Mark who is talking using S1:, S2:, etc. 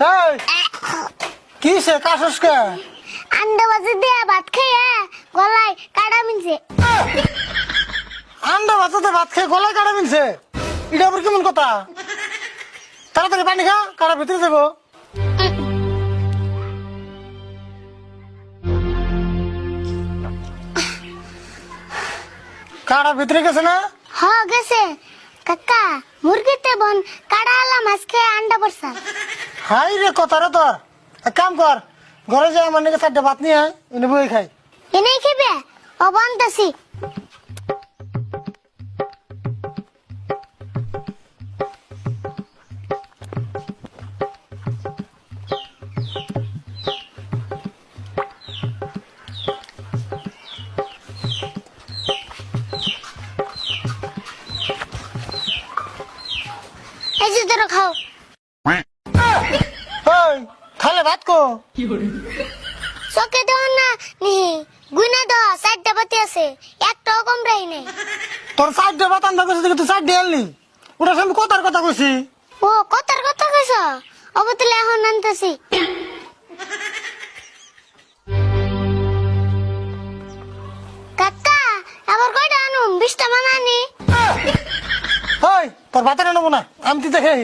S1: এই কি সে কাশস কে
S2: আন্ডা বাজে দিয়া ভাত খাইয়া গলায় কাটা মিনছে।
S1: আন্ডা ভাততে ভাত খেয়ে গলায় কাটা মিলছে এটা আবার কেমন কথা? তাড়াতাড়ি পানি খা কাটা ভিতরে যাব। কাটা ভিতরে গেছে না?
S2: হ গেছে। কাকা মুরগিতে বন কাটা আলা মাছ খেয়ে আন্ডা পড়ছা
S1: হাই রে কথা রে তোর। এক কাম কর ঘরে যাই আমার নাকি চারটে ভাত নিয়ে আয়, এনে বই খাই।
S2: এনেই খেবে? ও বনতাছি এই যে তোরা খাও। চোখে না নি গুনা চারটা বাতি আছে। একটাও কম রাই নেই।
S1: তোর দেখে তুই চারটে আনলি ওটা আমি কথার কথা কইছি।
S2: ও কথার কথা কইছ? অবতলে এখন আনতেছি। কাকা আবার কয়টা আনুম? বিশটা মানানি
S1: ওই তোর ভাত এনে নেব না আমি তুই দেখে